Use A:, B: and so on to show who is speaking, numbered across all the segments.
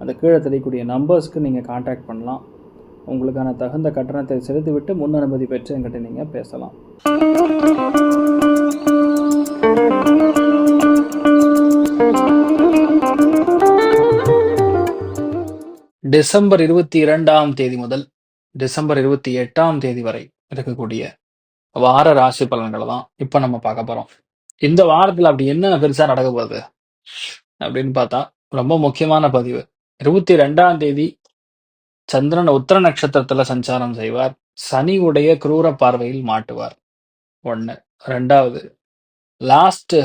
A: அந்த கீழே தெரியக்கூடிய நம்பர்ஸ்க்கு நீங்கள் காண்டாக்ட் பண்ணலாம். உங்களுக்கான தகுந்த கட்டணத்தை செலுத்திவிட்டு முன் அனுமதி பெற்று என்கிட்ட நீங்கள் பேசலாம். டிசம்பர் இருபத்தி இரண்டாம் தேதி முதல் டிசம்பர் இருபத்தி எட்டாம் தேதி வரை இருக்கக்கூடிய வார ராசி பலன்களை தான் இப்போ நம்ம பார்க்க போறோம். இந்த வாரத்தில் அப்படி என்ன பெருசா நடக்க போகுது? அப்படின்னு பார்த்தா ரொம்ப முக்கியமான பதிவு. இருபத்தி ரெண்டாம் தேதி சந்திரன் உத்தர நட்சத்திரத்துல சஞ்சாரம் செய்வார். சனி உடைய குரூர பார்வையில் மாட்டுவார். ஒன்று ரெண்டாவது லாஸ்ட்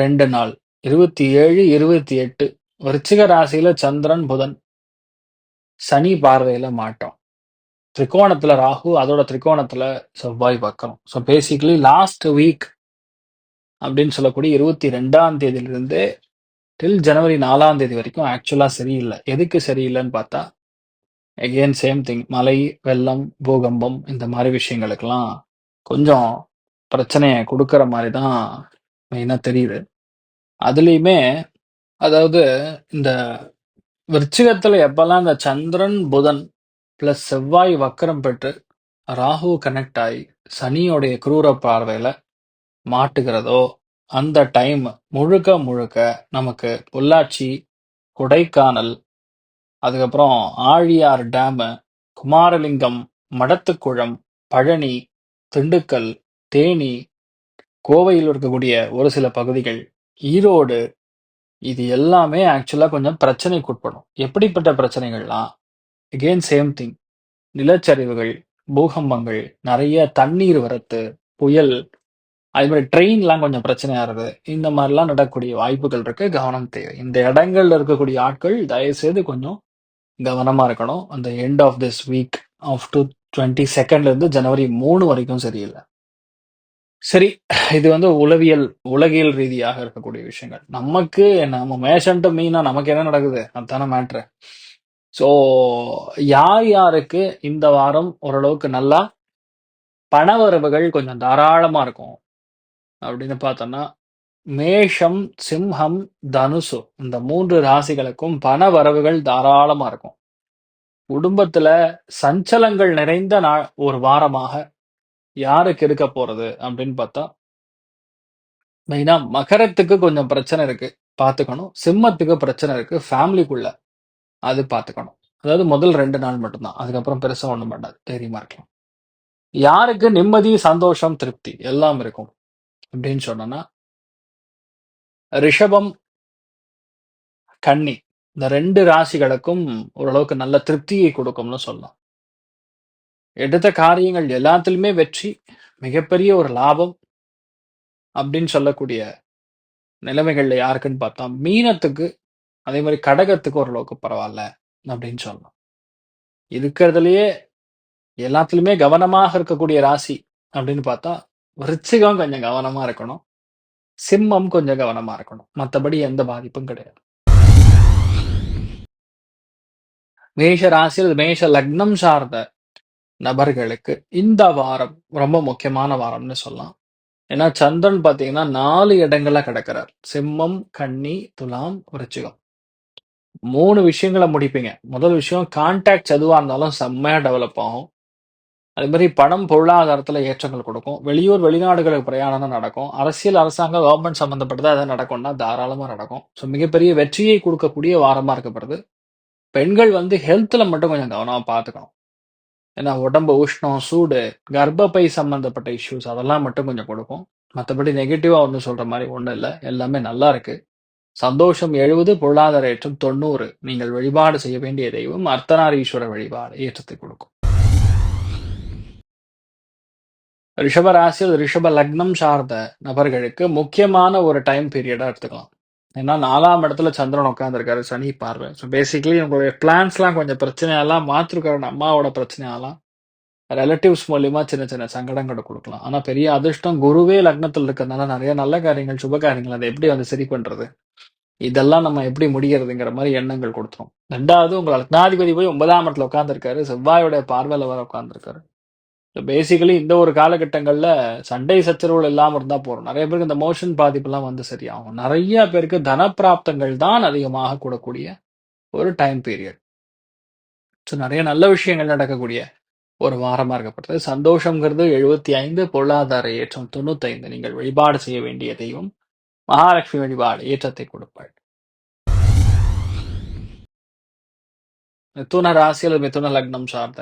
A: ரெண்டு நாள். இருபத்தி ஏழு இருபத்தி எட்டு விருச்சிக ராசியில சந்திரன் புதன் சனி பார்வையில மாட்டோம். திரிகோணத்துல ராகு அதோட திரிகோணத்துல செவ்வாய் பார்க்கணும் ஸோ பேசிக்கலி லாஸ்ட் வீக் அப்படின்னு சொல்லக்கூடிய இருபத்தி ரெண்டாம் தேதியிலிருந்து டில் ஜனவரி நாலாம் தேதி வரைக்கும் ஆக்சுவலாக சரியில்லை. எதுக்கு சரியில்லைன்னு பார்த்தா எகெயின் சேம் திங் மலை வெள்ளம் பூகம்பம் இந்த மாதிரி விஷயங்களுக்கெல்லாம் கொஞ்சம் பிரச்சனையை கொடுக்குற மாதிரி தான் மெயினாக தெரியுது. அதுலேயுமே அதாவது இந்த விருச்சிகத்தில் எப்பெல்லாம் இந்த சந்திரன் புதன் ப்ளஸ் செவ்வாய் வக்கரம் பெற்று ராகு கனெக்ட் ஆகி சனியோடைய குரூர பார்வையில் மாட்டுகிறதோ அந்த டைம் முழுக்க முழுக்க நமக்கு பொள்ளாச்சி கொடைக்கானல் அதுக்கப்புறம் ஆழியார் டேமு குமாரலிங்கம் மடத்துக்குளம் பழனி திண்டுக்கல் தேனி கோவையில் இருக்கக்கூடிய ஒரு சில பகுதிகள் ஈரோடு இது எல்லாமே ஆக்சுவலாக கொஞ்சம் பிரச்சனைக்கு உட்படும். எப்படிப்பட்ட பிரச்சனைகள்லாம்? அகெயின் சேம் திங் நிலச்சரிவுகள் பூகம்பங்கள் நிறைய தண்ணீர் வரத்து புயல் அதே மாதிரி ட்ரெயின்லாம் கொஞ்சம் பிரச்சனையா இருக்குது. இந்த மாதிரிலாம் நடக்கக்கூடிய வாய்ப்புகள் இருக்கு. கவனம் தேவை. இந்த இடங்கள்ல இருக்கக்கூடிய ஆட்கள் தயவுசெய்து கொஞ்சம் கவனமா இருக்கணும். அந்த end of this week of two twenty செகண்ட்ல இருந்து ஜனவரி மூணு வரைக்கும் சரியில்லை. சரி இது வந்து உளவியல் உலகியல் ரீதியாக இருக்கக்கூடிய விஷயங்கள். நமக்கு நம்ம மேஷன்ட்டு மீனா நமக்கு என்ன நடக்குது? அதுதானே மேட்ரு ஸோ யார் யாருக்கு இந்த வாரம் ஓரளவுக்கு நல்லா பணவரவுகள் கொஞ்சம் தாராளமா இருக்கும். அப்படின்னு பார்த்தோம்னா மேஷம் சிம்ஹம் தனுசு இந்த மூன்று ராசிகளுக்கும் பண வரவுகள் தாராளமா இருக்கும். குடும்பத்துல சஞ்சலங்கள் நிறைந்த நாள் ஒரு வாரமாக யாருக்கு இருக்க போறது அப்படின்னு பார்த்தா மெயினா மகரத்துக்கு கொஞ்சம் பிரச்சனை இருக்கு பார்த்துக்கணும். சிம்மத்துக்கு பிரச்சனை இருக்கு ஃபேமிலிக்குள்ள அது பார்த்துக்கணும். அதாவது முதல் ரெண்டு நாள் மட்டும்தான் அதுக்கப்புறம் பெருசா ஒண்ணும் பண்ணாது தைரியமா இருக்கலாம். யாருக்கு நிம்மதி சந்தோஷம் திருப்தி எல்லாம் இருக்கும். அப்படின்னு சொன்னோம்னா ரிஷபம் கன்னி இந்த ரெண்டு ராசிகளுக்கும் ஓரளவுக்கு நல்ல திருப்தியை கொடுக்கும்னு சொல்லலாம். எடுத்த காரியங்கள் எல்லாத்துலயுமே வெற்றி மிகப்பெரிய ஒரு லாபம் அப்படின்னு சொல்லக்கூடிய நிலைமைகள்ல யாருக்குன்னு பார்த்தா மீனத்துக்கு அதே மாதிரி கடகத்துக்கு ஓரளவுக்கு பரவாயில்ல அப்படின்னு சொல்லலாம். இருக்கிறதுலயே எல்லாத்துலயுமே கவனமாக இருக்கக்கூடிய ராசி அப்படின்னு பார்த்தா விருச்சிகம் கொஞ்சம் கவனமா இருக்கணும். சிம்மம் கொஞ்சம் கவனமா இருக்கணும். மற்றபடி எந்த பாதிப்பும் கிடையாது. மேஷ ராசியில் மேஷ லக்னம் சார்ந்த நபர்களுக்கு இந்த வாரம் ரொம்ப முக்கியமான வாரம்னு சொல்லலாம். ஏன்னா சந்திரன் பாத்தீங்கன்னா நாலு இடங்கள்ல கிடக்கிறார். சிம்மம் கன்னி துலாம் விருச்சிகம். மூணு விஷயங்களை முடிப்பீங்க. முதல் விஷயம் கான்டாக்ட் எதுவா இருந்தாலும் செம்மையா டெவலப் ஆகும். அதே மாதிரி பணம் பொருளாதாரத்தில் ஏற்றங்கள் கொடுக்கும். வெளியூர் வெளிநாடுகளுக்கு பிரயாணம் நடக்கும். அரசியல் அரசாங்கம் கவர்மெண்ட் சம்மந்தப்பட்டதாக எதாவது நடக்கும்னா தாராளமாக நடக்கும். ஸோ மிகப்பெரிய வெற்றியை கொடுக்கக்கூடிய வாரமாக இருக்கப்படுது. பெண்கள் வந்து ஹெல்த்தில் மட்டும் கொஞ்சம் கவனமாக பார்த்துக்கணும். ஏன்னா உடம்பு உஷ்ணம் சூடு கர்ப்பப்பை சம்மந்தப்பட்ட இஷ்யூஸ் அதெல்லாம் மட்டும் கொஞ்சம் கொடுக்கும். மற்றபடி நெகட்டிவாக ஒன்றும் சொல்கிற மாதிரி ஒன்றும் இல்லை. எல்லாமே நல்லா இருக்கு. சந்தோஷம் எழுபது பொருளாதார ஏற்றம் தொண்ணூறு. நீங்கள் வழிபாடு செய்ய வேண்டிய தெய்வம் அர்த்தநாரீஸ்வரர் வழிபாடு ஏற்றத்தை கொடுக்கும். ரிஷப அல்லது ரிஷப லக்னம் சார்ந்த நபர்களுக்கு முக்கியமான ஒரு டைம் பீரியடாக எடுத்துக்கலாம். ஏன்னா நாலாம் இடத்துல சந்திரன் உட்காந்துருக்காரு சனி பார்வை. ஸோ பேசிக்கலி உங்களுடைய பிளான்ஸ்லாம் கொஞ்சம் பிரச்சனையெல்லாம் மாற்றிருக்காரு அம்மாவோட பிரச்சனையெல்லாம் ரிலேட்டிவ்ஸ் மூலியமா சின்ன சின்ன சங்கடங்களை கொடுக்கலாம். ஆனால் பெரிய அதிர்ஷ்டம் குருவே லக்னத்தில் இருக்கிறதுனால நிறைய நல்ல காரியங்கள் சுப காரியங்கள் அதை எப்படி வந்து சரி பண்ணுறது இதெல்லாம் நம்ம எப்படி முடிகிறதுங்கிற மாதிரி எண்ணங்கள் கொடுத்துரும். ரெண்டாவது உங்கள் லக்னாதிபதி போய் ஒன்பதாம் இடத்துல உட்காந்துருக்காரு செவ்வாயோட பார்வையில் வர உட்காந்துருக்காரு பேசிக்கலி இந்த ஒரு காலகட்டங்கள்ல சண்டை சச்சரவுகள் இல்லாமல் இருந்தா போகிறோம் நிறைய பேருக்கு இந்த மோஷன் பாதிப்புலாம் வந்து சரியாகும். நிறைய பேருக்கு தனப்பிராப்தங்கள் தான் அதிகமாக கூடக்கூடிய ஒரு டைம் பீரியட் ஸோ நிறைய நல்ல விஷயங்கள் நடக்கக்கூடிய ஒரு வாரமாக இருக்கப்பட்டது சந்தோஷங்கிறது எழுபத்தி ஐந்து பொருளாதார ஏற்றம் தொண்ணூத்தைந்து நீங்கள் வழிபாடு செய்ய வேண்டிய தெய்வம் மகாலட்சுமி வழிபாடு ஏற்றத்தை கொடுப்பாள். மிதுன ராசி அல்லது மிதுன லக்னம் சார்ந்த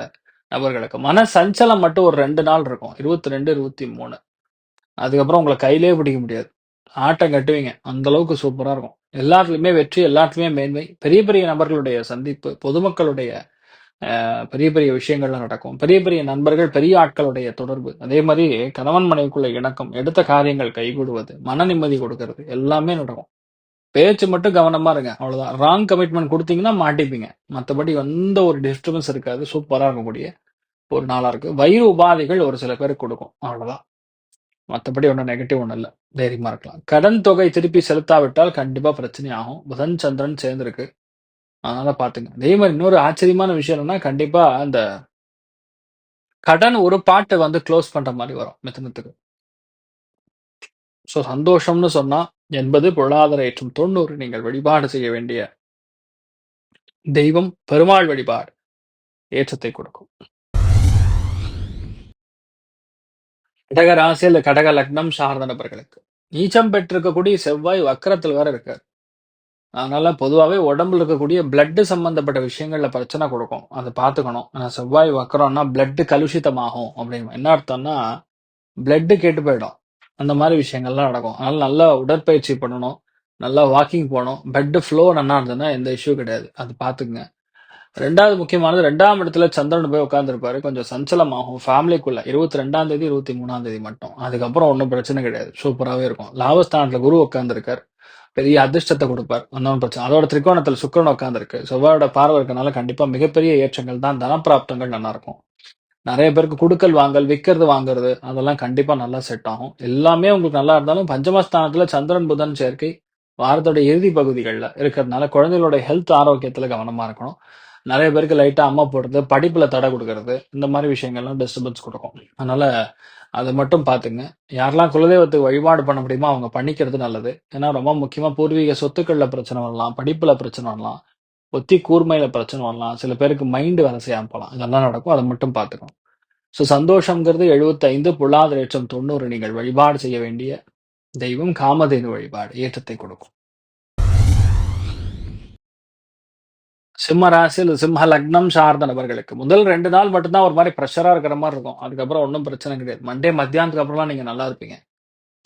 A: நபர்களுக்கு. மன சஞ்சலம் மட்டும் ஒரு ரெண்டு நாள் இருக்கும். இருபத்தி ரெண்டு இருபத்தி மூணு அதுக்கப்புறம் உங்களை கையிலே பிடிக்க முடியாது. ஆட்டம் கட்டுவீங்க. அந்த அளவுக்கு சூப்பராக இருக்கும். எல்லாத்துலயுமே வெற்றி எல்லாத்துலயுமே மேன்மை. பெரிய பெரிய நபர்களுடைய சந்திப்பு பொதுமக்களுடைய அஹ், பெரிய பெரிய விஷயங்கள்லாம் நடக்கும். பெரிய பெரிய நண்பர்கள் பெரிய ஆட்களுடைய தொடர்பு. அதே மாதிரி கணவன் மனைவிக்குள்ள இணக்கம் எடுத்த காரியங்கள் கைகூடுவது மன நிம்மதி கொடுக்கறது எல்லாமே நடக்கும். பேச்சு மட்டும் கவனமா இருங்க. அவ்வளவுதான். ராங் கமிட்மெண்ட் கொடுத்தீங்கன்னா மாட்டிப்பீங்க. மற்றபடி எந்த ஒரு டிஸ்டர்பன்ஸ் இருக்காது. சூப்பரா இருக்கக்கூடிய ஒரு நாளா இருக்கு வயிறு உபாதைகள் ஒரு சில பேருக்கு கொடுக்கும். அவ்வளவுதான். மற்றபடி ஒன்றும் நெகட்டிவ் ஒன்றும் இல்லை. தைரியமா இருக்கலாம். கடன் தொகை திருப்பி செலுத்தாவிட்டால் கண்டிப்பா பிரச்சனை ஆகும் புதன் சந்திரன் சேர்ந்திருக்கு. அதனால பாத்துங்க. அதே மாதிரி இன்னொரு ஆச்சரியமான விஷயம் என்னன்னா கண்டிப்பா அந்த கடன் ஒரு பாட்டை வந்து க்ளோஸ் பண்ற மாதிரி வரும். மிதனத்துக்கு. ஸோ சந்தோஷம்னு சொன்னா என்பது பொருளாதார ஏற்றம் தொண்ணூறு. நீங்கள் வழிபாடு செய்ய வேண்டிய தெய்வம் பெருமாள் வழிபாடு. ஏற்றத்தை கொடுக்கும். கடக ராசி அல்ல கடக லக்னம் சார்ந்த நபர்களுக்கு. நீச்சம் பெற்றிருக்கக்கூடிய செவ்வாய் வக்கரத்தில் வேற இருக்காரு. அதனால பொதுவாகவே உடம்புல இருக்கக்கூடிய பிளட்டு சம்பந்தப்பட்ட விஷயங்கள்ல பிரச்சனை கொடுக்கும். அதை பார்த்துக்கணும். ஆனா செவ்வாய் வக்கரம்னா பிளட் கலுஷிதமாகும் அப்படின்னு. என்ன அர்த்தம்னா பிளட்டு கெட்டு போயிடும். அந்த மாதிரி விஷயங்கள்லாம் நடக்கும். அதனால நல்லா உடற்பயிற்சி பண்ணணும். நல்லா வாக்கிங் போகணும். பெட் ஃப்ளோ நல்லா இருந்ததுன்னா எந்த இஷ்யூ கிடையாது. அது பார்த்துக்குங்க. ரெண்டாவது முக்கியமானது ரெண்டாம் இடத்துல சந்திரன் போய் உட்காந்துருப்பாரு கொஞ்சம் சஞ்சலமாகும். ஃபேமிலிக்குள்ள இருபத்தி ரெண்டாம் தேதி இருபத்தி மூணாம் தேதி மட்டும். அதுக்கப்புறம் ஒன்றும் பிரச்சனை கிடையாது. சூப்பராகவே இருக்கும். லாபஸ்தானத்தில் குரு உட்காந்துருக்கார் பெரிய அதிர்ஷ்டத்தை கொடுப்பார். ஒன்றும் பிரச்சனை. அதோட திரிகோணத்தில் சுக்கரன் உட்காந்துருக்கு செவ்வாயோட பார்வை இருக்கனால கண்டிப்பாக மிகப்பெரிய ஏற்றங்கள் தான் தனப்பிராப்தங்கள் நல்லா இருக்கும். நிறைய பேருக்கு குடுக்கல் வாங்கல் விற்கிறது வாங்குறது அதெல்லாம் கண்டிப்பா நல்லா செட் ஆகும். எல்லாமே உங்களுக்கு நல்லா இருந்தாலும் பஞ்சமஸ்தானத்துல சந்திரன் புதன் சேர்க்கை வாரத்தோட இறுதி பகுதிகளில் இருக்கிறதுனால குழந்தைகளோட ஹெல்த் ஆரோக்கியத்துல கவனமா இருக்கணும். நிறைய பேருக்கு லைட்டா அம்மா போடுறது படிப்புல தடை கொடுக்கறது இந்த மாதிரி விஷயங்கள்லாம் டிஸ்டர்பன்ஸ் கொடுக்கும். அதனால அதை மட்டும் பாத்துங்க யாரெல்லாம் குலதெய்வத்துக்கு வழிபாடு பண்ண முடியுமோ அவங்க பண்ணிக்கிறது நல்லது. ஏன்னா ரொம்ப முக்கியமா பூர்வீக சொத்துக்கள்ல பிரச்சனை வரலாம் படிப்புல பிரச்சனை வரலாம் ஒத்தி கூர்மையில பிரச்சனை வரலாம் சில பேருக்கு மைண்டு வேலை செய்யாம போகலாம். இதெல்லாம் நடக்கும். அதை மட்டும் பார்த்துக்கணும். ஸோ சந்தோஷங்கிறது 75 பொருளாதார லட்சம் தொண்ணூறு நீங்கள் வழிபாடு செய்ய வேண்டிய தெய்வம் காமதேனு வழிபாடு ஏற்றத்தை கொடுக்கும். சிம்ம ராசி அல்லது சிம்ம லக்னம் சார்ந்த நபர்களுக்கு முதல் ரெண்டு நாள் மட்டும்தான் ஒரு மாதிரி ப்ரெஷராக இருக்கிற மாதிரி இருக்கும். அதுக்கப்புறம் ஒன்றும் பிரச்சனை கிடையாது. மண்டே மத்தியானத்துக்கு அப்புறம்லாம் நீங்கள் நல்லா இருப்பீங்க.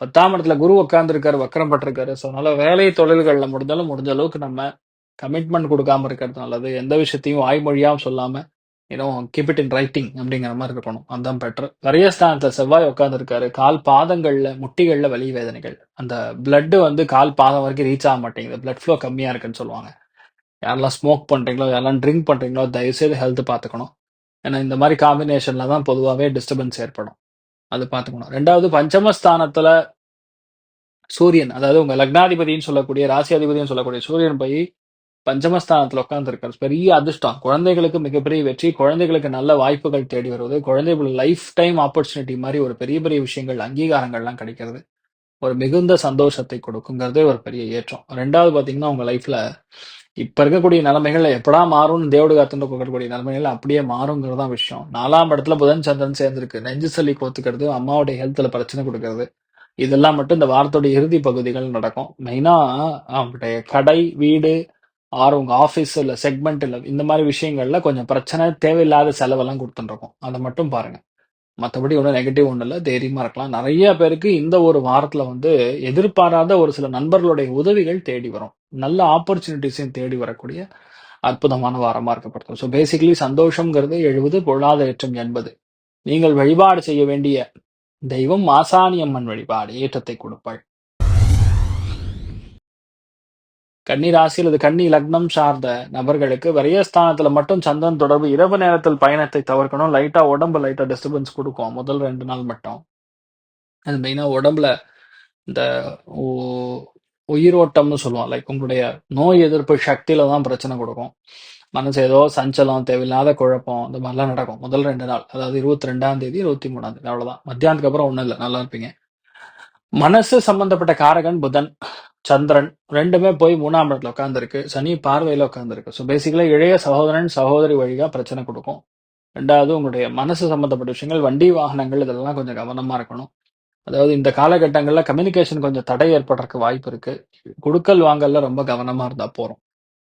A: பத்தாம் இடத்துல குரு உட்காந்துருக்காரு வக்கரம் பட்டிருக்காரு. ஸோ அதனால வேலை தொழில்களில் முடிஞ்சாலும் முடிஞ்ச அளவுக்கு நம்ம கமிட்மெண்ட் கொடுக்காம இருக்கிறது நல்லது. எந்த விஷயத்தையும் வாய்மொழியாகவும் சொல்லாமல் ஏன்னோ கீப் இட் இன் ரைட்டிங் அப்படிங்கிற மாதிரி இருக்கணும். அதுதான் பெட்டர் ஸ்தானத்தில் செவ்வாய் உட்காந்துருக்காரு கால் பாதங்கள்ல முட்டிகள்ல வலி வேதனைகள். அந்த பிளட்டு வந்து கால் பாதம் வரைக்கும் ரீச் ஆக மாட்டேங்குது. பிளட் ஃப்ளோ கம்மியா இருக்குன்னு சொல்லுவாங்க. யாரெல்லாம் ஸ்மோக் பண்றீங்களோ யாரெல்லாம் ட்ரிங்க் பண்றீங்களோ தயவுசெய்து ஹெல்த் பார்த்துக்கணும். ஏன்னா இந்த மாதிரி காம்பினேஷன்ல தான் பொதுவாகவே டிஸ்டர்பன்ஸ் ஏற்படும். அது பார்த்துக்கணும். ரெண்டாவது பஞ்சமஸ்தானத்துல சூரியன் அதாவது உங்க லக்னாதிபதினு சொல்லக்கூடிய ராசியாதிபதினு சொல்லக்கூடிய சூரியன் போய் பஞ்சமஸ்தானத்துல உட்காந்துருக்காரு பெரிய அதிர்ஷ்டம். குழந்தைகளுக்கு மிகப்பெரிய வெற்றி குழந்தைகளுக்கு நல்ல வாய்ப்புகள் தேடி வருவது குழந்தைகள் லைஃப் டைம் ஆப்பர்ச்சுனிட்டி மாதிரி ஒரு பெரிய பெரிய விஷயங்கள் அங்கீகாரங்கள்லாம் கிடைக்கிறது. ஒரு மிகுந்த சந்தோஷத்தை கொடுக்குங்கிறதே ஒரு பெரிய ஏற்றம். ரெண்டாவது பாத்தீங்கன்னா உங்க லைஃப்ல இப்ப இருக்கக்கூடிய நிலைமைகள் எப்படா மாறும்னு தேவடு காத்துட்டு கொடுக்கக்கூடிய நிலைமைகள் அப்படியே மாறுங்கிறது தான் விஷயம். நாலாம் இடத்துல புதன் சந்திரன் சேர்ந்திருக்கு. நெஞ்சு சளி கோத்துக்கிறது அம்மாவுடைய ஹெல்த்ல பிரச்சனை கொடுக்கறது. இதெல்லாம் மட்டும் இந்த வாரத்தோட இறுதி பகுதிகள் நடக்கும். மெயினா அவங்களுடைய கடை வீடு ஆர் உங்க ஆஃபீஸ் இல்ல செக்மெண்ட் இல்ல இந்த மாதிரி விஷயங்கள்ல கொஞ்சம் பிரச்சனை தேவையில்லாத செலவெல்லாம் கொடுத்துருக்கோம் அதை மட்டும் பாருங்க. மற்றபடி ஒன்றும் நெகட்டிவ் ஒன்றும் இல்லை. தைரியமாக இருக்கலாம். நிறைய பேருக்கு இந்த ஒரு வாரத்தில் வந்து எதிர்பாராத ஒரு சில நண்பர்களுடைய உதவிகள் தேடி வரும். நல்ல ஆப்பர்ச்சுனிட்டிஸையும் தேடி வரக்கூடிய அற்புதமான வாரமாக இருக்கப்படுத்தும் ஸோ பேசிக்கலி சந்தோஷங்கிறது எழுபது பொருளாதார ஏற்றம் எண்பது. நீங்கள் வழிபாடு செய்ய வேண்டிய தெய்வம் மாசாணி அம்மன் வழிபாடு ஏற்றத்தை கொடுப்பாள். கன்னி ராசி அல்லது கன்னி லக்னம் சார்ந்த நபர்களுக்கு விரயஸ்தானத்துல மட்டும் சந்திரன் தொடர்பு இரவு நேரத்தில் பயணத்தை தவிர்க்கணும். லைட்டா உடம்பு லைட்டா டிஸ்டர்பன்ஸ் கொடுக்கும். முதல் ரெண்டு நாள் மட்டும். அது மெயினா உடம்புல இந்த உயிரோட்டம்னு சொல்லுவோம். லைக் உங்களுடைய நோய் எதிர்ப்பு சக்தியில தான் பிரச்சனை கொடுக்கும். மனசு ஏதோ சஞ்சலம் தேவையில்லாத குழப்பம் இந்த மாதிரிலாம் நடக்கும். முதல் ரெண்டு நாள். அதாவது இருபத்தி ரெண்டாம் தேதி இருபத்தி மூணாம் தேதி. அவ்வளவுதான். மத்தியானத்துக்கு அப்புறம் ஒண்ணும் இல்லை. நல்லா இருப்பீங்க. மனசு சம்பந்தப்பட்ட காரகன் புதன். சந்திரன் ரெண்டுமே போய் மூணாம் இடத்துல உட்காந்துருக்கு சனி பார்வையில உட்காந்துருக்கு ஸோ பேசிக்கலா இளைய சகோதரன் சகோதரி வழியா பிரச்சனை கொடுக்கும். ரெண்டாவது உங்களுடைய மனசு சம்மந்தப்பட்ட விஷயங்கள் வண்டி வாகனங்கள் இதெல்லாம் கொஞ்சம் கவனமா இருக்கணும். அதாவது இந்த காலகட்டங்களில் கம்யூனிகேஷன் கொஞ்சம் தடை ஏற்படுறதுக்கு வாய்ப்பு இருக்கு. கொடுக்கல் வாங்கல்ல ரொம்ப கவனமா இருந்தா போறோம்.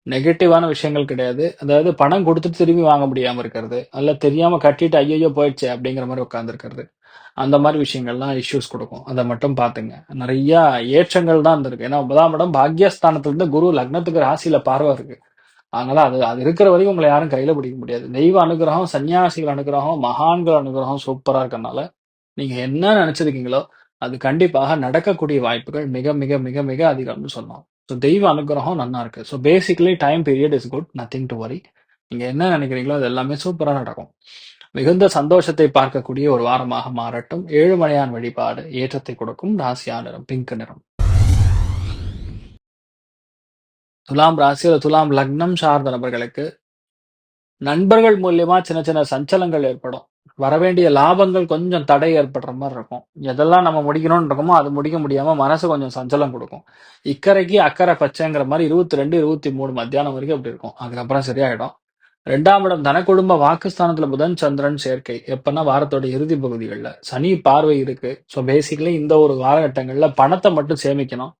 A: நெகட்டிவான விஷயங்கள் கிடையாது. அதாவது பணம் கொடுத்துட்டு திரும்பி வாங்க முடியாம இருக்கிறது. அல்ல தெரியாம கட்டிட்டு ஐயோ போயிடுச்சு அப்படிங்கிற மாதிரி உட்காந்துருக்கிறது அந்த மாதிரி விஷயங்கள்லாம் இஷ்யூஸ் கொடுக்கும். அதை மட்டும் பாத்துங்க நிறைய ஏற்றங்கள் தான் இருந்திருக்கு. ஏன்னா ஒன்பதாம் இடம் பாக்யஸ்தானத்துலேருந்து குரு லக்னத்துக்கு ராசியில பார்வை இருக்கு. அதனால அது அது இருக்கிற வரைக்கும் உங்களை யாரும் கையில பிடிக்க முடியாது. தெய்வ அனுகிரகம் சன்னியாசிகள் அனுகிரகம் மகான்கள் அனுகிரகம் சூப்பரா இருக்கறனால நீங்க என்ன நினைச்சிருக்கீங்களோ அது கண்டிப்பாக நடக்கக்கூடிய வாய்ப்புகள் மிக மிக மிக மிக அதிகம்னு சொன்னோம் ஸோ தெய்வ அனுகிரகம் நல்லா இருக்கு. So basically time period is good nothing to worry நீங்க என்ன நினைக்கிறீங்களோ அது எல்லாமே சூப்பரா நடக்கும். மிகுந்த சந்தோஷத்தை பார்க்கக்கூடிய ஒரு வாரமாக மாறட்டும். ஏழுமலையான் வழிபாடு ஏற்றத்தை கொடுக்கும் ராசியா நிறம் பிங்க் நிறம். துலாம் ராசியில துலாம் லக்னம் சார்ந்த நபர்களுக்கு நண்பர்கள் மூலியமா சின்ன சின்ன சஞ்சலங்கள் ஏற்படும். வரவேண்டிய லாபங்கள் கொஞ்சம் தடை ஏற்படுற மாதிரி இருக்கும். எதெல்லாம் நம்ம முடிக்கணும்னு இருக்கோமோ அது முடிக்க முடியாம மனசு கொஞ்சம் சஞ்சலம் கொடுக்கும். இக்கரைக்கு அக்கறை பச்சைங்கிற மாதிரி இருபத்தி ரெண்டு இருபத்தி மூணு மத்தியானம் வரைக்கும் அப்படி இருக்கும். அதுக்கப்புறம் சரியாயிடும். ரெண்டாம் இடம் தன குடும்ப வாக்குஸ்தானத்துல புதன் சந்திரன் சேர்க்கை. எப்பன்னா வாரத்தோட இறுதி பகுதிகளில். சனி பார்வை இருக்கு. ஸோ பேசிக்கலி இந்த ஒரு காலகட்டங்களில் பணத்தை மட்டும் சேமிக்கணும்.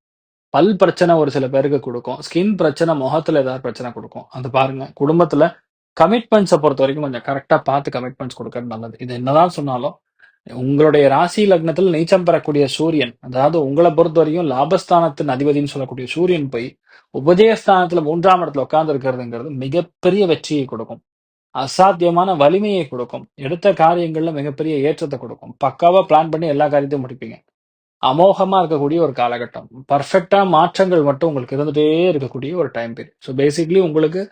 A: பல் பிரச்சனை ஒரு சில பேருக்கு கொடுக்கும். ஸ்கின் பிரச்சனை முகத்துல ஏதாவது பிரச்சனை கொடுக்கும். அந்த பாருங்க. குடும்பத்துல கமிட்மெண்ட்ஸை பொறுத்த வரைக்கும் கொஞ்சம் கரெக்டாக பார்த்து கமிட்மெண்ட்ஸ் கொடுக்கறது நல்லது. இது என்னதான் சொன்னாலும் உங்களுடைய ராசி லக்னத்தில் நீச்சம் பெறக்கூடிய சூரியன் அதாவது உங்களை பொறுத்த வரைக்கும் லாபஸ்தானத்தின் அதிபதினு சொல்லக்கூடிய சூரியன் போய் உபஜயஸ்தானத்துல மூன்றாம் இடத்துல உட்கார்ந்து இருக்கிறதுங்கிறது மிகப்பெரிய வெற்றியை கொடுக்கும். அசாத்தியமான வலிமையை கொடுக்கும். எடுத்த காரியங்கள்ல மிகப்பெரிய ஏற்றத்தை கொடுக்கும். பக்காவா பிளான் பண்ணி எல்லா காரியத்தையும் முடிப்பீங்க. அமோகமா இருக்கக்கூடிய ஒரு காலகட்டம். பர்ஃபெக்டா மாற்றங்கள் மட்டும் உங்களுக்கு இருந்துட்டே இருக்கக்கூடிய ஒரு டைம் பீரியட் ஸோ பேசிக்லி உங்களுக்கு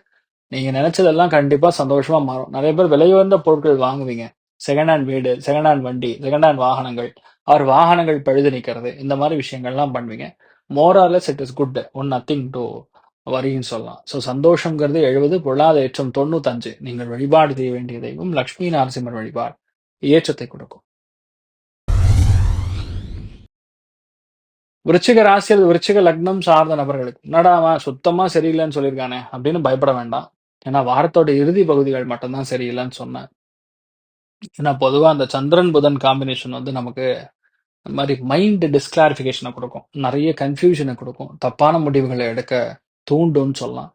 A: நீங்க நினைச்சதெல்லாம் கண்டிப்பா சந்தோஷமா மாறும். நிறைய பேர் விலை உயர்ந்த பொருட்கள் வாங்குவீங்க. செகண்ட் ஹேண்ட் வீடு செகண்ட் ஹேண்ட் வண்டி செகண்ட் ஹேண்ட் வாகனங்கள். அவர் வாகனங்கள் பழுது நிற்கிறது. இந்த மாதிரி விஷயங்கள்லாம் பண்ணுவீங்க. More or less it is good one nothing to வரின்னு சொல்லலாம். ஸோ சந்தோஷங்கிறது எழுபது பொருளாத ஏற்றம் தொண்ணூத்தஞ்சு. நீங்கள் வழிபாடு செய்ய வேண்டிய தெய்வம் லக்ஷ்மி நரசிம்மர் வழிபாடு. ஏற்றத்தை கொடுக்கும். விருச்சிக ராசி விருச்சிக லக்னம் சார்ந்த நபர்களுக்கு என்னடா அவன் சுத்தமா சரியில்லைன்னு சொல்லியிருக்கானே? அப்படின்னு பயப்பட வேண்டாம். ஏன்னா வாரத்தோட இறுதி பகுதிகள் மட்டும்தான் சரியில்லைன்னு சொன்னேன். ஏன்னா பொதுவா அந்த சந்திரன் புதன் காம்பினேஷன் வந்து நமக்கு இந்த மாதிரி மைண்ட் டிஸ்கிளாரிஃபிகேஷனை கொடுக்கும். நிறைய கன்ஃபியூஷனை கொடுக்கும். தப்பான முடிவுகளை எடுக்க தூண்டும்னு சொல்லலாம்.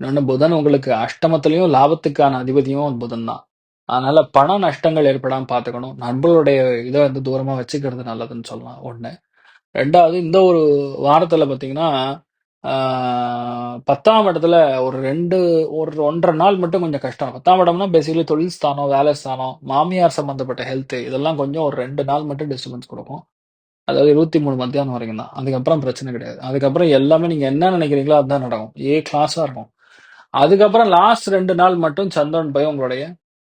A: இன்னொன்று புதன் உங்களுக்கு அஷ்டமத்திலையும் லாபத்துக்கான அதிபதியும் புதன் தான். அதனால பண நஷ்டங்கள் ஏற்படாமல் பார்த்துக்கணும். நண்பர்களுடைய இதை வந்து தூரமாக வச்சுக்கிறது நல்லதுன்னு சொல்லலாம். ஒன்று ரெண்டாவது இந்த ஒரு வாரத்தில் பார்த்தீங்கன்னா பத்தாம் இடத்துல ஒரு ரெண்டு ஒரு ஒன்றரை நாள் மட்டும் கொஞ்சம் கஷ்டம். பத்தாம் இடம்னா பேசிக்கலி தொழில் ஸ்தானம் வேலை ஸ்தானம் மாமியார் சம்பந்தப்பட்ட ஹெல்த் இதெல்லாம் கொஞ்சம் ஒரு ரெண்டு நாள் மட்டும் டிஸ்டர்பன்ஸ் கொடுக்கும். அதாவது இருபத்தி மூணு மத்தியானம் வரைக்கும் தான். அதுக்கப்புறம் பிரச்சனை கிடையாது. அதுக்கப்புறம் எல்லாமே நீங்கள் என்ன நினைக்கிறீங்களோ அதுதான் நடக்கும். ஏ கிளாஸாக இருக்கும். அதுக்கப்புறம் லாஸ்ட் ரெண்டு நாள் மட்டும் சந்திரன் போய் உங்களுடைய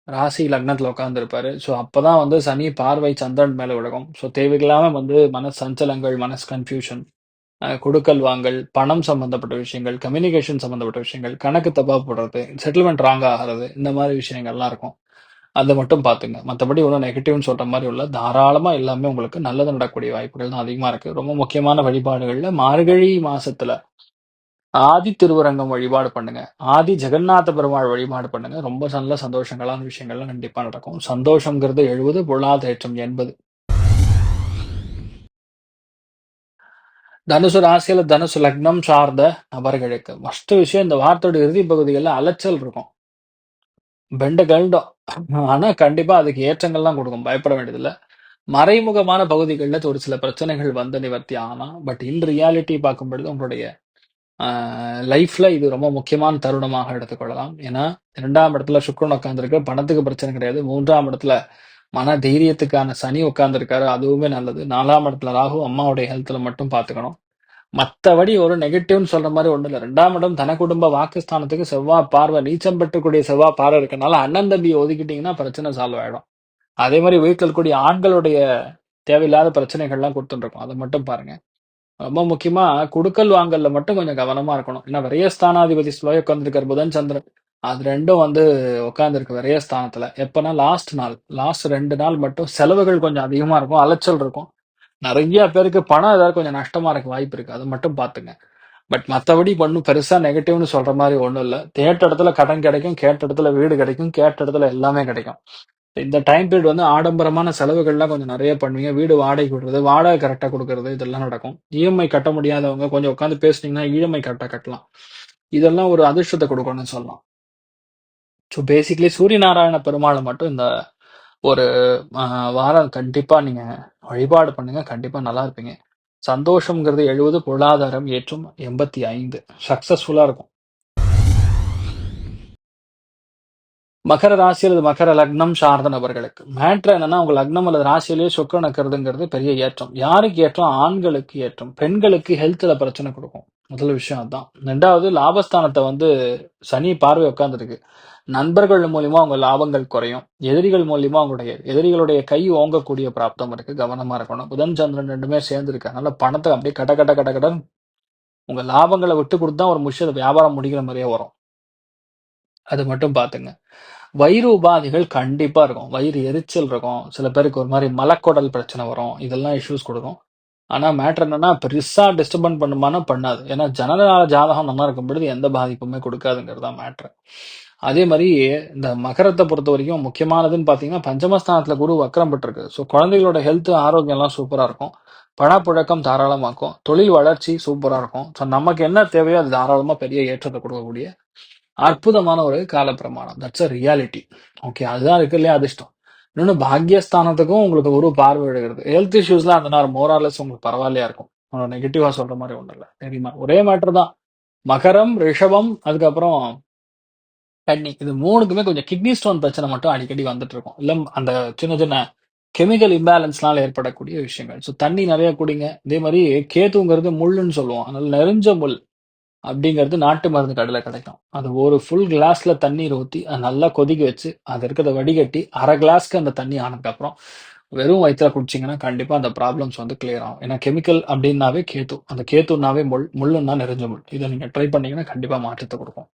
A: ராசி லக்னத்தில் உட்காந்துருப்பாரு ஸோ அப்போ தான் வந்து சனி பார்வை சந்திரன் மேலே விழுகும். ஸோ தேவையில்லாம வந்து மன சஞ்சலங்கள் மனசு கன்ஃபியூஷன் கொடுக்கல் வாங்கல் பணம் சம்பந்தப்பட்ட விஷயங்கள் கம்யூனிகேஷன் சம்பந்தப்பட்ட விஷயங்கள் கணக்கு தப்பா போடுறது செட்டில்மெண்ட் ராங் ஆகிறது இந்த மாதிரி விஷயங்கள்லாம் இருக்கும். அதை மட்டும் பாத்துங்க மற்றபடி ஒன்றும் நெகட்டிவ்னு சொல்ற மாதிரி உள்ள தாராளமா எல்லாமே உங்களுக்கு நல்லது நடக்கக்கூடிய வாய்ப்புகள் தான் அதிகமா இருக்கு. ரொம்ப முக்கியமான வழிபாடுகள்ல மார்கழி மாசத்துல ஆதி திருவரங்கம் வழிபாடு பண்ணுங்க. ஆதி ஜெகநாத பெருமாள் வழிபாடு பண்ணுங்க. ரொம்ப நல்ல சந்தோஷங்களான விஷயங்கள்லாம் கண்டிப்பா நடக்கும். சந்தோஷங்கிறது எழுபது பொருளாதாரம் எண்பது. தனுசு ராசியில தனுசு லக்னம் சார்ந்த நபர்களுக்கு. ஃபர்ஸ்ட் விஷயம் இந்த வார்த்தையோட இறுதி பகுதிகளில் அலைச்சல் இருக்கும். பெண்டு கழுண்டும் ஆனா கண்டிப்பா அதுக்கு ஏற்றங்கள்லாம் கொடுக்கும். பயப்பட வேண்டியதில்லை. மறைமுகமான பகுதிகளில் ஒரு சில பிரச்சனைகள் வந்து நிவர்த்தி ஆனால் பட் இன் ரியாலிட்டி பார்க்கும் பொழுது உங்களுடைய லைஃப்ல இது ரொம்ப முக்கியமான தருணமாக எடுத்துக்கொள்ளலாம். ஏன்னா இரண்டாம் இடத்துல சுக்ரன் உட்காந்துருக்கு பணத்துக்கு பிரச்சனை கிடையாது. மூன்றாம் இடத்துல மன தைரியத்துக்கான சனி உட்கார்ந்துருக்காரு அதுவுமே நல்லது. நாலாம் இடத்துல ராகு அம்மாவுடைய ஹெல்த்ல மட்டும் பார்த்துக்கணும். மற்றபடி ஒரு நெகட்டிவ்னு சொல்ற மாதிரி ஒன்றும் இல்லை ரெண்டாம் இடம் தன குடும்ப வாக்குஸ்தானத்துக்கு செவ்வாய் பார்வை நீச்சம் பெற்றக்கூடிய செவ்வாய் பார்வை இருக்கனால அண்ணன் தம்பியை ஒதுக்கிட்டீங்கன்னா பிரச்சனை சால்வ் ஆயிடும். அதே மாதிரி வீட்டில் இருக்கக்கூடிய ஆண்களுடைய தேவையில்லாத பிரச்சனைகள்லாம் கொடுத்துருக்கோம் அதை மட்டும் பாருங்க. ரொம்ப முக்கியமா குடுக்கல் வாங்கல்ல மட்டும் கொஞ்சம் கவனமா இருக்கணும். ஏன்னா விரயஸ்தானாதிபதி சுவாய் உட்காந்துருக்கார் புதன் சந்திரன். அது ரெண்டும் வந்து உட்காந்துருக்கு விரயஸ்தானத்துல எப்பன்னா லாஸ்ட் நாள் லாஸ்ட் ரெண்டு நாள் மட்டும் செலவுகள் கொஞ்சம் அதிகமா இருக்கும் அலைச்சல் இருக்கும். நிறைய பேருக்கு பணம் ஏதாவது கொஞ்சம் நஷ்டமா இருக்க வாய்ப்பு இருக்கு அதை மட்டும் பாத்துங்க பட் மற்றபடி ஒன்றும் பெருசா நெகட்டிவ்னு சொல்ற மாதிரி ஒன்றும் இல்லை. கேட்ட இடத்துல கடன் கிடைக்கும் கேட்ட இடத்துல வீடு கிடைக்கும் கேட்ட இடத்துல எல்லாமே கிடைக்கும். இந்த டைம் பீரியட் வந்து ஆடம்பரமான செலவுகள்லாம் கொஞ்சம் நிறைய பண்ணுவீங்க. வீடு வாடகை விடுறது வாடகை கரெக்டாக கொடுக்கறது இதெல்லாம் நடக்கும். இஎம்ஐ கட்ட முடியாதவங்க கொஞ்சம் உட்காந்து பேசுனீங்கன்னா இஎம்ஐ கரெக்டாக கட்டலாம். இதெல்லாம் ஒரு அதிர்ஷ்டத்தை கொடுக்கணும்னு சொல்லலாம். ஸோ பேசிக்கலி சூரிய நாராயண பெருமாளை மட்டும் இந்த ஒரு ஆஹ், வாரம் கண்டிப்பா நீங்க வழிபாடு பண்ணுங்க. கண்டிப்பா நல்லா இருப்பீங்க. சந்தோஷம்ங்கிறது எழுபது பொருளாதாரம் ஏற்றும் எண்பத்தி ஐந்து. சக்சஸ்ஃபுல்லா இருக்கும். மகர ராசி அல்லது மகர லக்னம் சார்ந்த நபர்களுக்கு. மேட்ரு என்னன்னா உங்க லக்னம் அல்லது ராசியிலேயே சொக்கரம் நக்கிறதுங்கிறது பெரிய ஏற்றம். யாருக்கு ஏற்றம்? ஆண்களுக்கு ஏற்றம். பெண்களுக்கு ஹெல்த்ல பிரச்சனை கொடுக்கும். முதல் விஷயம் அதான் ரெண்டாவது லாபஸ்தானத்தை வந்து சனி பார்வை உட்காந்துருக்கு நண்பர்கள் மூலியமா அவங்க லாபங்கள் குறையும். எதிரிகள் மூலியமா அவங்களுடைய எதிரிகளுடைய கை ஓங்கக்கூடிய பிராப்தம் இருக்கு. கவனமா இருக்கணும். புதன் சந்திரன் ரெண்டுமே சேர்ந்து இருக்கு அதனால பணத்தை அப்படியே கட கட கட கடன் உங்க லாபங்களை விட்டு கொடுத்தா ஒரு விஷயத்தை வியாபாரம் முடிக்கிற மாதிரியே வரும். அது மட்டும் பாத்துங்க வயிறு உபாதைகள் கண்டிப்பா இருக்கும். வயிறு எரிச்சல் இருக்கும். சில பேருக்கு ஒரு மாதிரி மலக்குடல் பிரச்சனை வரும். இதெல்லாம் இஷ்யூஸ் கொடுக்கும். ஆனா மேட்ரு என்னன்னா பெருசா டிஸ்டர்பன் பண்ணுமானா பண்ணாது. ஏன்னா ஜனநாள ஜாதகம் நல்லா இருக்கும் பொழுது எந்த பாதிப்புமே கொடுக்காதுங்கிறது தான் மேட்ரு அதே மாதிரி இந்த மகரத்தை பொறுத்த வரைக்கும் முக்கியமானதுன்னு பார்த்தீங்கன்னா பஞ்சமஸ்தானத்தில் குரு வக்கரம் பெற்றிருக்கு ஸோ குழந்தைகளோட ஹெல்த் ஆரோக்கியம்லாம் சூப்பராக இருக்கும். பணப்புழக்கம் தாராளமாக்கும். தொழில் வளர்ச்சி சூப்பராக இருக்கும். ஸோ நமக்கு என்ன தேவையோ அது தாராளமாக பெரிய ஏற்றத்தை கொடுக்கக்கூடிய அற்புதமான ஒரு காலப்பிரமாணம். தட்ஸ் அ ரியாலிட்டி ஓகே அதுதான் இருக்கு இல்லையா அதிர்ஷ்டம். இன்னொன்று பாக்யஸ்தானத்துக்கும் உங்களுக்கு ஒரு பார்வை விழுகிறது. ஹெல்த் இஷ்யூஸ்லாம் அந்த நேரம் மோராலஸ் உங்களுக்கு பரவாயில்லையா இருக்கும். நெகட்டிவாக சொல்கிற மாதிரி ஒன்றும் இல்லை. தெரியுமா? ஒரே மேட்ரு தான். மகரம் ரிஷபம் அதுக்கப்புறம் தண்ணி. இது மூணுக்குமே கொஞ்சம் கிட்னி ஸ்டோன் பிரச்சனை மட்டும் அடிக்கடி வந்துட்டு இருக்கும் இல்ல அந்த சின்ன சின்ன கெமிக்கல் இம்பேலன்ஸ்னால ஏற்படக்கூடிய விஷயங்கள். ஸோ தண்ணி நிறைய குடிங்க. இதே மாதிரி கேத்துங்கிறது முள்ளுன்னு சொல்லுவோம். அதனால நெறிஞ்ச முள் அப்படிங்கிறது நாட்டு மருந்து கடையில் கிடைக்கும். அது ஒரு ஃபுல் கிளாஸ்ல தண்ணீர் ஊற்றி அதை நல்லா கொதிக்க வச்சு அது இருக்கிறத வடிகட்டி அரை கிளாஸ்க்கு அந்த தண்ணி ஆனதுக்கப்புறம் வெறும் வயிற்றுல குடிச்சிங்கன்னா கண்டிப்பா அந்த ப்ராப்ளம்ஸ் வந்து கிளியர் ஆகும். ஏன்னா கெமிக்கல் அப்படின்னாவே கேத்து. அந்த கேத்துனாவே முள் முள்ளுன்னா நிறைஞ்ச முள். இதை நீங்க ட்ரை பண்ணீங்கன்னா கண்டிப்பா மாற்றத்தை கொடுக்கும்.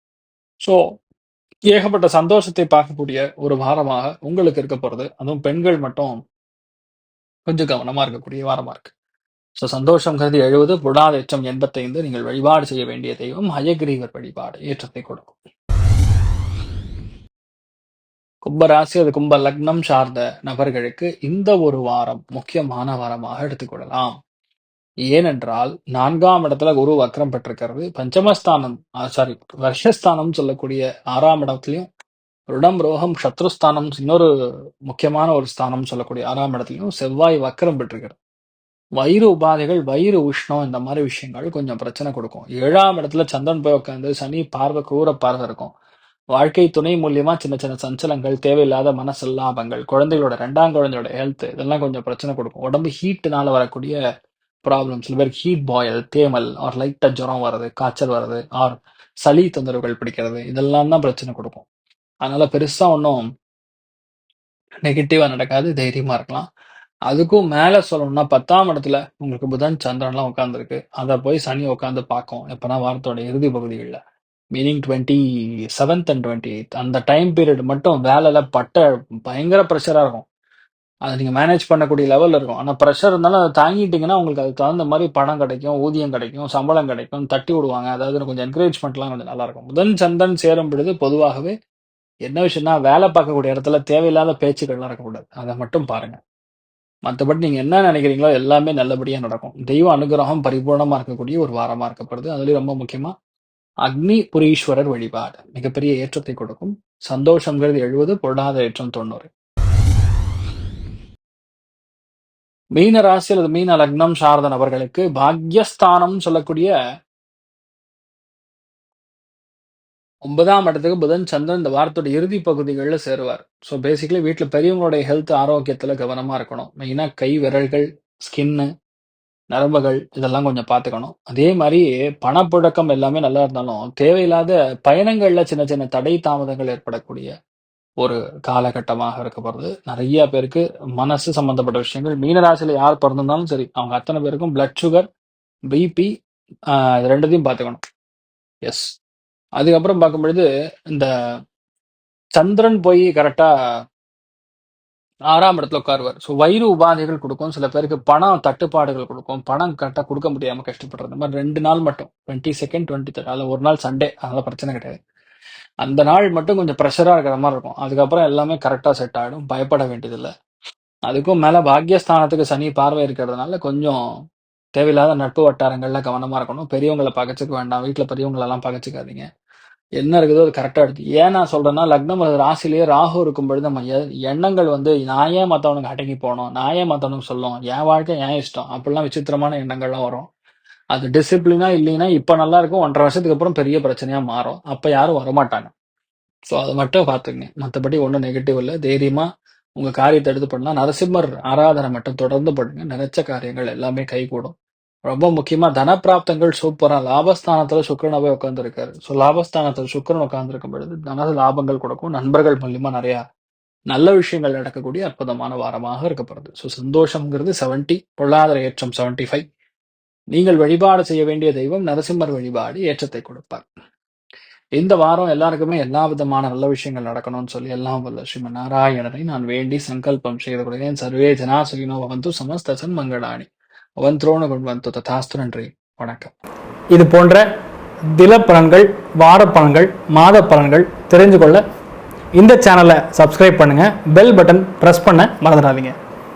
A: ஸோ ஏகப்பட்ட சந்தோஷத்தை பார்க்கக்கூடிய ஒரு வாரமாக உங்களுக்கு இருக்க போறது. அதுவும் பெண்கள் மட்டும் கொஞ்சம் கவனமா இருக்கக்கூடிய வாரமா இருக்கு. ஸோ கருதி எழுபது புடாத எச்சம் எண்பத்தைந்து. நீங்கள் வழிபாடு செய்ய வேண்டிய தெய்வம் ஹயகிரீவர் வழிபாடு ஏற்றத்தை கொடுக்கும். கும்பராசி அது கும்ப லக்னம் சார்ந்த நபர்களுக்கு இந்த ஒரு வாரம் முக்கியமான வாரமாக எடுத்துக்கொள்ளலாம் ஏனென்றால் நான்காம் இடத்துல குரு வக்ரம் பெற்றிருக்கிறது. பஞ்சமஸ்தானம் சாரி வருஷஸ்தானம் சொல்லக்கூடிய ஆறாம் இடத்துலையும் ருடம் ரோகம் சத்ருஸ்தானம் இன்னொரு முக்கியமான ஒரு ஸ்தானம் சொல்லக்கூடிய ஆறாம் இடத்துலையும் செவ்வாய் வக்ரம் பெற்றிருக்கிறது. வயிறு உபாதைகள் வயிறு உஷ்ணம் இந்த மாதிரி விஷயங்கள் கொஞ்சம் பிரச்சனை கொடுக்கும். ஏழாம் இடத்துல சந்திரன் போய் உட்காந்து சனி பார்வை கூற பார்வை இருக்கும். வாழ்க்கை துணை மூலியமா சின்ன சின்ன சஞ்சலங்கள் தேவையில்லாத மனசல்லாபங்கள் குழந்தைகளோட ரெண்டாம் குழந்தையோட ஹெல்த் இதெல்லாம் கொஞ்சம் பிரச்சனை கொடுக்கும். உடம்பு ஹீட்டுனால வரக்கூடிய ப்ராப்ளம் சில பேருக்கு ஹீட் பாயில் தேமல் ஆர் லைட்டாக ஜுரம் வர்றது காய்ச்சல் வர்றது ஆர் சளி தொந்தரவுகள் பிடிக்கிறது இதெல்லாம் தான் பிரச்சனை கொடுக்கும். அதனால பெருசாக ஒன்றும் நெகட்டிவாக நடக்காது தைரியமாக இருக்கலாம். அதுக்கும் மேலே சொல்லணும்னா பத்தாம் இடத்துல உங்களுக்கு புதன் சந்திரன்லாம் உட்காந்துருக்கு அதை போய் சனி உட்காந்து பார்க்கும். எப்போனா வாரத்தோட இறுதி பகுதிகளில் meaning twenty seventh and twenty eighth அந்த டைம் பீரியட் மட்டும் வேலையில் பட்ட பயங்கர ப்ரெஷராக இருக்கும். அதை நீங்கள் மேனேஜ் பண்ணக்கூடிய லெவலில் இருக்கும். ஆனால் ப்ரெஷர் இருந்தாலும் அதை தாங்கிட்டீங்கன்னா உங்களுக்கு அதுக்கு தகுந்த மாதிரி பணம் கிடைக்கும் ஊதியம் கிடைக்கும் சம்பளம் கிடைக்கும் தட்டி விடுவாங்க. அதாவது கொஞ்சம் என்கரேஜ்மெண்ட்லாம் கொஞ்சம் நல்லா இருக்கும். சந்தன் சேரும் பொழுது பொதுவாகவே என்ன விஷயம்னா வேலை பார்க்கக்கூடிய இடத்துல தேவையில்லாத பேச்சுக்கள்லாம் இருக்கக்கூடாது. அதை மட்டும் பாருங்கள் மற்றபடி நீங்கள் என்ன நினைக்கிறீங்களோ எல்லாமே நல்லபடியாக நடக்கும். தெய்வ அனுகிரகம் பரிபூர்ணமாக இருக்கக்கூடிய ஒரு வாரமாக இருக்கப்படுது. அதுலேயும் ரொம்ப முக்கியமாக அக்னி புரீஸ்வரர் வழிபாடு. மிகப்பெரிய ஏற்றத்தை கொடுக்கும். சந்தோஷங்கிறது எழுபது பொருளாதார ஏற்றம் தொண்ணூறு. மீன ராசி அல்லது மீன லக்னம் சார்ந்த நபர்களுக்கு பாக்யஸ்தானம் சொல்லக்கூடிய ஒன்பதாம் இடத்துக்கு புதன் சந்திரன் இந்த வாரத்தோட இறுதி பகுதிகளில் சேருவார் ஸோ பேசிக்கலி வீட்டில் பெரியவங்களுடைய ஹெல்த் ஆரோக்கியத்தில் கவனமாக இருக்கணும் மெயினாக கை விரல்கள் ஸ்கின்னு நரம்புகள் இதெல்லாம் கொஞ்சம் பார்த்துக்கணும். அதே மாதிரி பணப்புழக்கம் எல்லாமே நல்லா இருந்தாலும், தேவையில்லாத பயணங்களில் சின்ன சின்ன தடை தாமதங்கள் ஏற்படக்கூடிய ஒரு காலகட்டமாக இருக்க போறது. நிறைய பேருக்கு மனசு சம்பந்தப்பட்ட விஷயங்கள் மீனராசியில் யார் பிறந்திருந்தாலும் சரி, அவங்க அத்தனை பேருக்கும் பிளட் சுகர், பிபி ரெண்டுத்தையும் பார்த்துக்கணும். எஸ். அதுக்கப்புறம் பார்க்கும்பொழுது, இந்த சந்திரன் போய் கரெக்டாக ஆறாம் இடத்துல உட்காருவார். ஸோ வயிறு உபாதைகள் கொடுக்கும் சில பேருக்கு பணம் தட்டுப்பாடுகள் கொடுக்கும் பணம் கரெக்டாக கொடுக்க முடியாம கஷ்டப்படுறது. இந்த மாதிரி ரெண்டு நாள் மட்டும் டுவெண்ட்டி செகண்ட் டுவெண்ட்டி தேர்ட் அதில் ஒரு நாள் சண்டே. அதெல்லாம் பிரச்சனை கிடையாது. அந்த நாள் மட்டும் கொஞ்சம் ப்ரெஷராக இருக்கிற மாதிரி இருக்கும். அதுக்கப்புறம் எல்லாமே கரெக்டாக செட் ஆகிடும் பயப்பட வேண்டியதில்லை அதுக்கும் மேலே பாக்கியஸ்தானத்துக்கு சனி பார்வை இருக்கிறதுனால, கொஞ்சம் தேவையில்லாத நட்பு வட்டாரங்கள்ல கவனமாக இருக்கணும். பெரியவங்கள பகச்சுக்க வேண்டாம். வீட்டில் பெரியவங்களெல்லாம் பகச்சுக்காதீங்க. என்ன இருக்குதோ அது கரெக்டாக எடுத்து ஏன் நான் சொல்கிறேன்னா லக்னம் ராசிலேயே ராகு ராகு இருக்கும்பொழுது, நம்ம எண்ணங்கள் வந்து நான் ஏன் மற்றவனுக்கு அடங்கி போகணும் நான் ஏன் மற்றவனுக்கு சொல்லணும்? என் வாழ்க்கை ஏன் இஷ்டம். அப்படிலாம் விசித்திரமான எண்ணங்கள்லாம் வரும். அது டிசிப்ளினா இல்லைன்னா, இப்ப நல்லா இருக்கும். 1 1/2 வருஷத்துக்கு அப்புறம் பெரிய பிரச்சனையா மாறும். அப்ப யாரும் வரமாட்டாங்க. ஸோ அது மட்டும் பார்த்துக்கங்க. மற்றபடி ஒன்றும் நெகட்டிவ் இல்லை தைரியமா உங்க காரியத்தை எடுத்து பண்ணலாம். நரசிம்மர் ஆராதனை மட்டும் தொடர்ந்து பண்ணுங்க. நினைச்ச காரியங்கள் எல்லாமே கைகூடும். ரொம்ப முக்கியமா தனப்பிராப்தங்கள் சூப்பரா லாபஸ்தானத்துல சுக்கிரன் போய் ஸோ லாபஸ்தானத்துல சுக்கிரன் உட்காந்துருக்கும் பொழுது, தன லாபங்கள் கொடுக்கும். நண்பர்கள் மூலியமா நிறைய நல்ல விஷயங்கள் நடக்கக்கூடிய அற்புதமான வாரமாக இருக்கப்படுது. ஸோ சந்தோஷம்ங்கிறது 70 பொருளாதார ஏற்றம் 75 நீங்கள் வழிபாடு செய்ய வேண்டிய தெய்வம் நரசிம்மர் வழிபாடு ஏற்றத்தை கொடுப்பார். இந்த வாரம் எல்லாருக்குமே எல்லா விதமான நல்ல விஷயங்கள் நடக்கணும்னு சொல்லி எல்லாம் வல்ல ஸ்ரீமன் நாராயணனை நான் வேண்டி சங்கல்பம் செய்து கொள்கிறேன். சர்வே ஜனா சுகினோ பவந்து மங்களாணி சன்மங்களானி பவந்த்ரோண குண்வந்து ததாஸ்து நன்றி. வணக்கம்.
B: இது போன்ற தினப்பலன்கள் வார பலன்கள் மாத பலன்கள் தெரிஞ்சு கொள்ள இந்த சேனலை சப்ஸ்கிரைப் பண்ணுங்க பெல் பட்டன் ப்ரெஸ் பண்ண மறந்துடாதீங்க